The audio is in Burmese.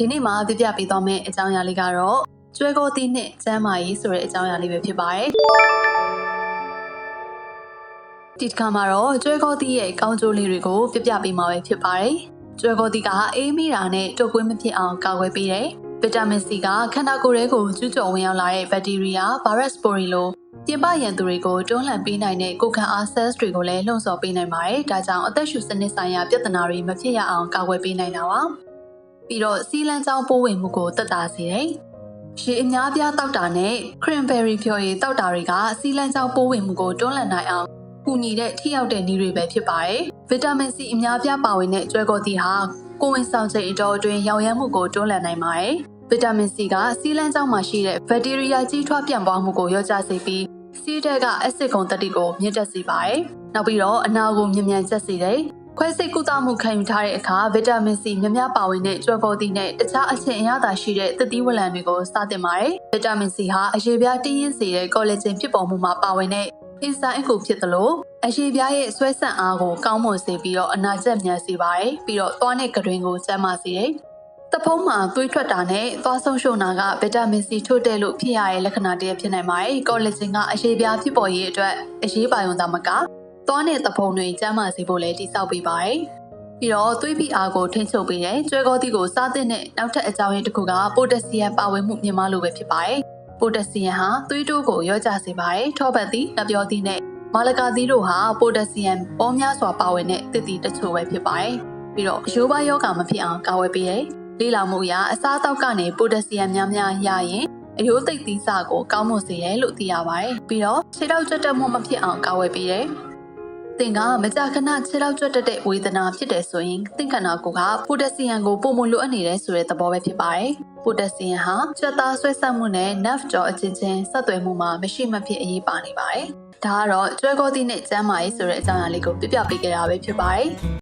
ဒီနေ့မှာပြပြပေးသွားမယ့်အကြောင်းအရာလေးကတော့ကျွဲကောသီးနဲ့ကျမ်းမာရေးဆိုတဲ့အကြောင်းအရာလေးပဲဖြစ်ပါတယ်ဒီတစ်ခါမှာတော့ကျွဲကောသီးရဲ့ကောင်းကျိုးလေးတွေကိုပြပြပေးမှာပဲဖြစ်ပါတယ်ကျွဲကောသီးကအေးမိတာနဲ့တုပ်ကွေးမဖြစ်အောင်ကာကွယ်ပေးတယ်ဗီတာမင်စီကခန္ဓာကိုယ်ထဲကိုကျူးကျော်ဝင်ရောက်လာတဲ့ဘက်တီးရီးယားဗိုင်းရပ်စ်ပိုရီလိုပြင်ပရန်သူတွေကိုတွန်းလှန်ပေးနိုင်တဲ့ကိုယ်ခံအား cells တွေကိုလည်းလှုံ့ဆော်ပေးနိုင်ပါတယ်။ဒါကြောင့်အသက်ရှူစနစ်ဆိုင်ရာပြဿနာတွေမဖြစ်ရအောင်ကာကွယ်ပေးနိုင်တာပါ။ ပြီးတော့စီလန်ချောင်းပိုးဝင်မှုကိုတက်တာစေတယ်။ရေအများပြားတောက်တာနဲ့ခရင်ဘယ်ရီဖြော်ရည်တောက်တာတွေကစီလန်ချောင်းပိုးဝင်မှုကိုတွန်းလှန်နိုင်အောင်ကူညီတဲ့ထိရောက်တဲ့နည်းတွေပဲဖြစ်ပါတယ်။ဗီတာမင်စီအများပြားပါဝင်တဲ့ကျွဲကော်တီဟာကိုယ်ဝန်ဆောင်ချိန်အတော်အတွင်းရောင်ရမ်းမှုကိုတွန်းလှန်နိုင်ပါတယ်။ဗီတာမင်စီကစီလန်ချောင်းမှာရှိတဲ့ဘက်တီးရီးယားကြီးထွားပြန့်ပွားမှုကိုရော့ကျစေပြီးစီးတဲ့ကအက်ဆစ်ကုန်တတိကိုမြင့်တက်စေပါတယ်။နောက်ပြီးတော့အနာကိုမြင်မြန်ကျက်စေတယ်။ ခွဲစိတ်ကုသမှုခံယူထားတဲ့အခါဗီတာမင်စီများများပါဝင်တဲ့ကျွဲကောသီးနဲ့တခြားအချင်းအရသာရှိတဲ့သတိဝလံတွေကိုစတင်ပါတယ်။ဗီတာမင်စီဟာအရေပြားတင်းရင်းစေတဲ့ကောလာဂျင်ဖြစ်ပေါ်မှုမှာပါဝင်တဲ့အင်ဇိုမ်အကူဖြစ်သလိုအရေပြားရဲ့ဆွဲဆန့်အားကိုကောင်းမွန်စေပြီးတော့အနာကျက်မြန်စေပါတယ်။ပြီးတော့သွားနဲ့ကတွင်ကိုကျန်းမာစေတယ်။တဖုံးမှာသွေးထွက်တာနဲ့သွားဆုံးရှုံတာကဗီတာမင်စီထို့တဲ့လို့ဖြစ်ရတဲ့လက္ခဏာတစ်ရပ်ဖြစ်နိုင်ပါတယ်။ကောလာဂျင်ကအရေပြားဖြစ်ပေါ်ရေးအတွက်အရေးပါရုံသာမက သွားနဲ့တဖုံတွေကျန်းမာစေဖို့လည်းတိစောက်ပေးပါတယ်။ပြီးတော့သွေးဖိအားကိုထိန်းချုပ်ပေးတယ်။ကျွဲကောသီးကိုစားတဲ့နဲ့နောက်ထပ်အကြောင်းရင်းတစ်ခုကပိုတက်ဆီယမ်ပါဝင်မှုမြင့်မားလို့ပဲဖြစ်ပါတယ်။ပိုတက်ဆီယမ်ဟာသွေးတိုးကိုရောကျစေပါတယ်။ထောပတ်သီး၊ငပြောသီးနဲ့မာလကာသီးတို့ဟာပိုတက်ဆီယမ်ပေါများစွာပါဝင်တဲ့သစ်သီးတချို့ပဲဖြစ်ပါတယ်။ပြီးတော့ရိုးပါယောဂါမဖြစ်အောင်ကာဝယ်ပေးတယ်။လေ့လာမှုအရအစားအသောက်ကနေပိုတက်ဆီယမ်များများရရင်အယိုးသိပ်သီးစကိုကောင်းမွန်စေတယ်လို့သိရပါတယ်။ပြီးတော့ခြေထောက်ကြွတက်မှုမဖြစ်အောင်ကာဝယ်ပေးတယ်။ သင်ကမကြာခဏခြေထောက်ကြွတက်တဲ့ဝေဒနာဖြစ်တယ်ဆိုရင်သင်ခန္ဓာကိုယ်ကပိုတက်ဆီယမ်ကိုပုံမလိုအပ်နေတယ်ဆိုတဲ့သဘောပဲဖြစ်ပါတယ်။ပိုတက်ဆီယမ်ဟာကြွက်သားဆွဲဆက်မှုနဲ့ nerve ကြောအချင်းချင်းဆက်သွယ်မှုမှာမရှိမဖြစ်အရေးပါနေပါတယ်။ဒါကတော့ကျွဲကောသီးနဲ့ကျမ်းမာရေးဆိုတဲ့အကြောင်းအရာလေးကိုပြပြပေးခဲ့တာပဲဖြစ်ပါတယ်။